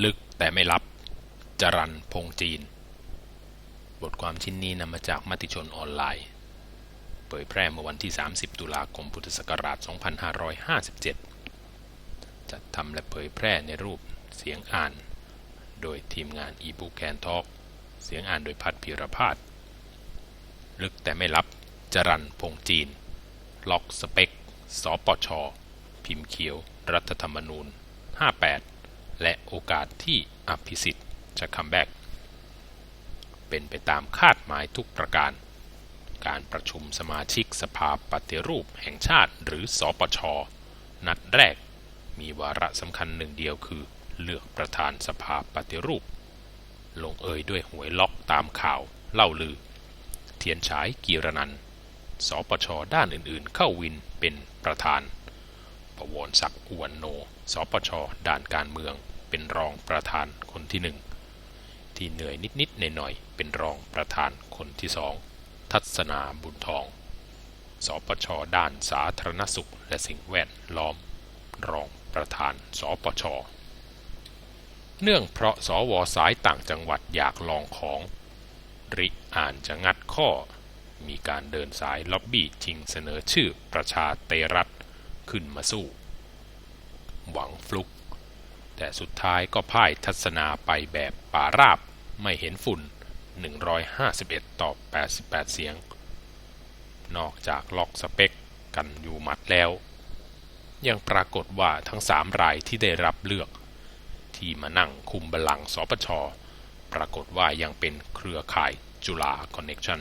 ลึกแต่ไม่ลับ จรันพงจีน บทความชิ้นนี้นำมาจากมติชนออนไลน์ เผยแพร่เมื่อวันที่ 30 ตุลาคมพุทธศักราช 2557 จัดทำและเผยแพร่ในรูปเสียงอ่าน โดยทีมงานอีบุ๊กแคนทอกเสียงอ่านโดยพัฒพีรพาดลึกแต่ไม่ลับ จรันพงจีน ล็อกสเปกสปช พิมพ์เขียว รัฐธรรมนูญ 58 และโอกาสที่อภิสิทธิ์จะคัมแบ็กเป็นไปตามคาดหมายทุกประการ การประชุมสมาชิกสภาปฏิรูปแห่งชาติหรือสอปช นัดแรกมีวาระสำคัญหนึ่งเดียวคือ เลือกประธานสภาปฏิรูป ลงเอยด้วยหวยล็อกตามข่าวเล่าลือ เทียนฉายกีรนันสปชด้านอื่นๆ เข้าวินเป็นประธานประวรศักดิ์อวนโน สปช ด้านการเมือง เป็นรองประธานคนที่หนึ่งที่เหนื่อยนิดๆหน่อยๆเป็นรองประธานคนที่สองทัศนาบุญทอง สปชด้านสาธารณสุข และสิ่งแวดล้อม รองประธานสปชเนื่องเพราะสวสายต่างจังหวัดอยากลองของ ริอ่านจะงัดข้อ มีการเดินสายล็อบบี้ชิงเสนอชื่อประชาเตรัฐขึ้นมาสู้ หวังฟลุก แต่สุดท้ายก็พ่ายทัศนาไปแบบป่าราบไม่เห็นฝุ่น 151 ต่อ 88 เสียง นอกจากล็อกสเปกกันอยู่มัดแล้ว ยังปรากฏว่าทั้งสามรายที่ได้รับเลือก ที่มานั่งคุมบัลลังก์สปช ปรากฏว่ายังเป็นเครือข่ายจุฬาคอนเน็ชัน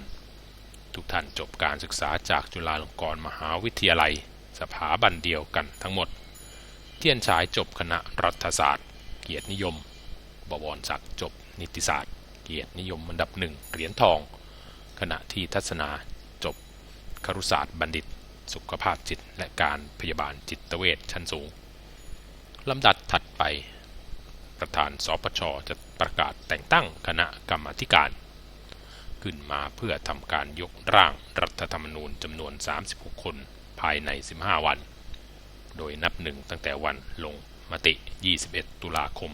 ทุกท่านจบการศึกษาจากจุฬาลงกรณ์มหาวิทยาลัย สถาบันเดียวกันทั้งหมด เทียนฉายจบคณะรัฐศาสตร์ เกียรตินิยม บวรศักดิ์จบนิติศาสตร์ เกียรตินิยมอันดับหนึ่งเหรียญทอง ขณะที่ทัศนาจบครุศาสตร์บัณฑิต สุขภาพจิตและการพยาบาลจิตเวชชั้นสูงลำดับถัดไป ประธานสปชจะประกาศแต่งตั้งคณะกรรมาการ ขึ้นมาเพื่อทำการยกร่างรัฐธรรมนูญจำนวน 36 คนภายใน 15 วัน โดยนับหนึ่งตั้งแต่วันลงมติ 21 ตุลาคม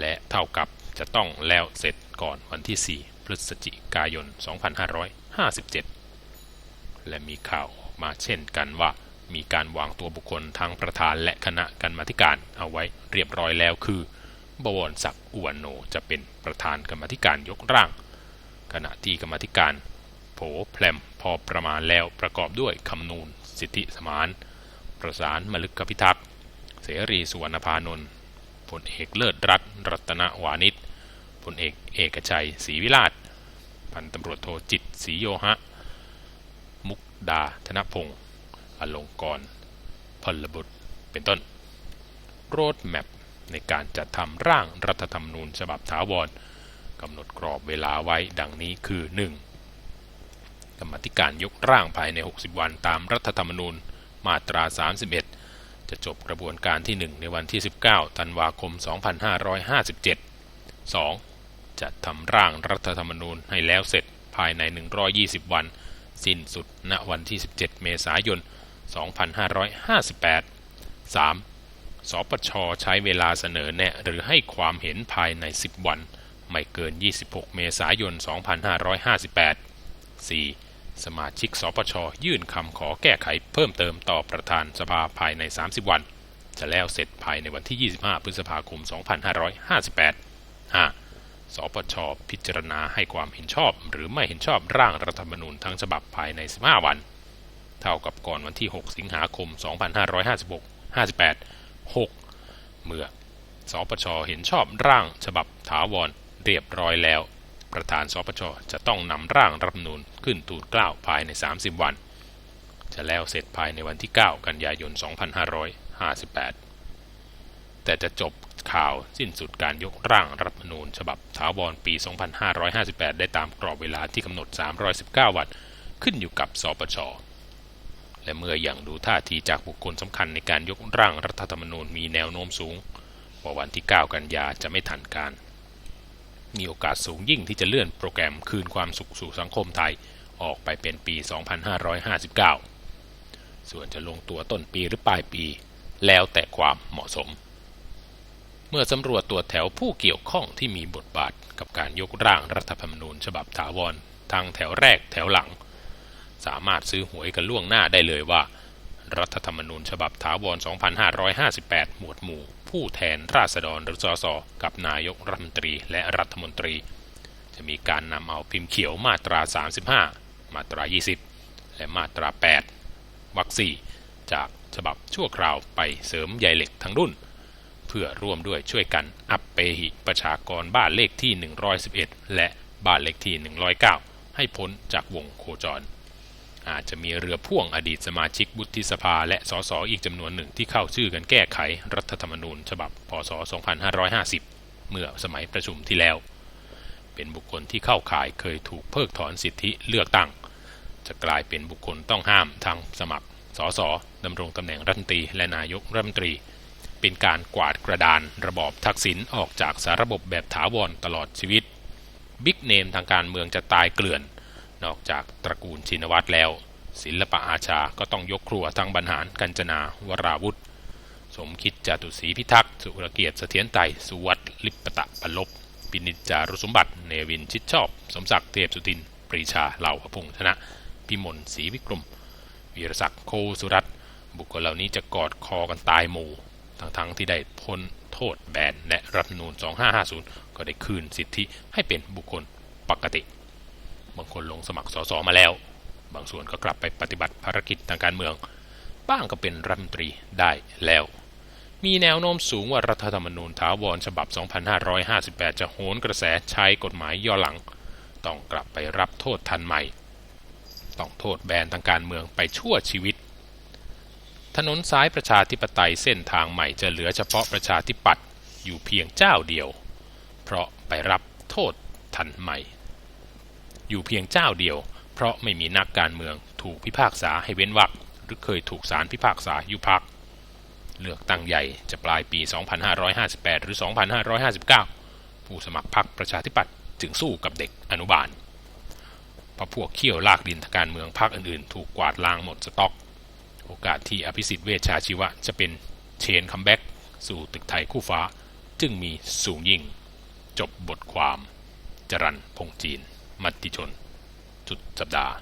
และเท่ากับจะต้องแล้วเสร็จก่อนวันที่ 4 พฤศจิกายน 2557 และมีข่าวมาเช่นกันว่ามีการวางตัวบุคคลทางประธานและคณะกรรมาการเอาไว้เรียบร้อยแล้วคือบวรศักดิ์อวนโนจะเป็นประธานกรรมาการยกร่าง ขณะที่กรรมาการ โผแพลมพอประมาณแล้วประกอบด้วยคำนูนสิทธิสมาน ประสานมลึกพิทักษ์เสรีสุวรรณพานนท์พลเอกเลิศรัตน์รัตนวานิชพลเอกเอกชัยศรีวิราชพันตำรวจโทจิตศรีโยหะ มุกดาธนพงศ์อลงกรณ์พลบุตรเป็นต้น โรดแมพในการจัดทำร่างรัฐธรรมนูญฉบับถาวรกำหนดกรอบเวลาไว้ดังนี้คือ 1. กรรมธิการยกร่างภายใน 60 วันตามรัฐธรรมนูญ มาตรา 31 จะจบกระบวนการที่ 1 ในวันที่ 19 ธันวาคม 2557 2. จัดทำร่างรัฐธรรมนูญให้แล้วเสร็จภายใน 120 วัน สิ้นสุดณวันที่ 17 เมษายน 2558 3. สปชใช้เวลาเสนอแนะหรือให้ความเห็นภายใน 10 วัน ไม่เกิน 26 เมษายน 2558 4. สมาชิกสปช ยื่นคำขอแก้ไขเพิ่มเติมต่อประธานสภาภายใน 30 วัน จะแล้วเสร็จภายในวันที่ 25 พฤษภาคม 2558 5. สปช พิจารณาให้ความเห็นชอบ หรือไม่เห็นชอบร่างรัฐธรรมนูญทั้งฉบับภายใน 15 วัน เท่ากับก่อนวันที่ 6 สิงหาคม 2556 58 6 เมื่อสปช เห็นชอบร่างฉบับถาวรเรียบร้อยแล้ว ประธานสปชจะต้องนำร่างรัฐธรรมนูญขึ้นทูลเกล้าภายใน 30 วัน จะแล้วเสร็จภายในวันที่ 9 กันยายน 2558 แต่จะจบข่าวสิ้นสุดการยกร่างรัฐธรรมนูญ ฉบับถาวรปี 2558 ได้ตามกรอบเวลาที่กำหนด 319 วัน ขึ้นอยู่กับสปช และเมื่ออย่างดูท่าทีจากบุคคลสำคัญในการยกร่างรัฐธรรมนูญมีแนวโน้มสูงว่าวันที่ 9 กันยาจะไม่ทันการ มีโอกาสสูงยิ่งที่จะเลื่อนโปรแกรมคืนความสุขสู่สังคมไทยออกไปเป็นปี 2559 ส่วนจะลงตัวต้นปีหรือปลายปี แล้วแต่ความเหมาะสม เมื่อสำรวจตรวแถวผู้เกี่ยวข้องที่มีบทบาทกับการยกร่างรัฐธรรมนูญฉบับถาวรทางแถวแรกแถวหลัง สามารถซื้อหวยกันล่วงหน้าได้เลยว่า รัฐธรรมนูญฉบับถาวร 2558 หมวดหมู่ ผู้แทนราษฎรหรือสสกับนายกรัฐมนตรีและรัฐมนตรี จะมีการนำเอาพิมพ์เขียวมาตรา 35 มาตรา 20 และมาตรา 8วรรคสี่จากฉบับชั่วคราวไปเสริมใยเหล็กทั้งรุ่น เพื่อร่วมด้วยช่วยกันอัปเปหิประชากรบ้านเลขที่ 111 และบ้านเลขที่ 109 ให้พ้นจากวงโคจร อาจจะมีเรือพ่วงอดีตสมาชิกบุติสภา และสสอีกจำนวนหนึ่งที่เข้าชื่อกันแก้ไขรัฐธรรมนูญ ฉบับ พศ 2550 เมื่อสมัยประชุมที่แล้ว เป็นบุคคลที่เข้าข่ายเคยถูกเพิกถอนสิทธิเลือกตั้ง จะกลายเป็นบุคคลต้องห้ามทางสมัคร สสดำรงตำแหน่งรัฐมนตรีและนายกรัฐมนตรี เป็นการกวาดกระดานระบอบทักษิณออกจากสาระบบแบบถาวรตลอดชีวิตบิ๊กเนมทางการเมืองจะตายเกลื่อน นอกจากตระกูลชินวัตรแล้ว ศิลปะอาชาก็ต้องยกครัวทางบรรหารกัญจนาวราวุธ สมคิดจตุศรีพิทักษ์ สุรเกียรติเสถียรไตสุวัตลิปตะปลบปินิจจารุสมบัติ เนวินชิดชอบ สมศักดิ์เทพสุทิน ปรีชาเหล่าพงษ์ชนะ พิมลศรีวิกรมวีรศักดิ์โคสุรัตบุคคลเหล่านี้จะกอดคอกันตายหมู่ทั้งๆทที่ได้พ้นโทษแบนและรัฐนูญ2550 ก็ได้คืนสิทธิให้เป็นบุคคลปกติ บางคนลงสมัครสสมาแล้ว บางส่วนก็กลับไปปฏิบัติภารกิจทางการเมือง บ้างก็เป็นรัฐมนตรีได้แล้ว มีแนวโน้มสูงว่ารัฐธรรมนูญถาวรฉบับ 2558 จะโหนกระแสใช้กฎหมายย่อหลัง ต้องกลับไปรับโทษทันใหม่ ต้องโทษแบนทางการเมืองไปชั่วชีวิต ถนนซ้ายประชาธิปไตยเส้นทางใหม่จะเหลือเฉพาะประชาธิปัตย์อยู่เพียงเจ้าเดียว เพราะไปรับโทษทันใหม่ อยู่เพียงเจ้าเดียว เพราะไม่มีนักการเมืองถูกพิพากษาให้เว้นวรรคหรือเคยถูกศาลพิพากษายุบพัก เลือกตั้งใหญ่จะปลายปี 2558 หรือ 2559 ผู้สมัครพรรคประชาธิปัตย์จึงสู้กับเด็กอนุบาลเพราะพวกเขี้ยวลากดินทางการเมืองพรรคอื่นๆ ถูกกวาดล้างหมดสต็อก โอกาสที่อภิสิทธิ์เวชชาชีวะจะเป็นเชนคัมแบ็กสู่ตึกไทยคู่ฟ้า จึงมีสูงยิ่ง จบบทความ จรันพงจีน มติชน จุดสัปดาห์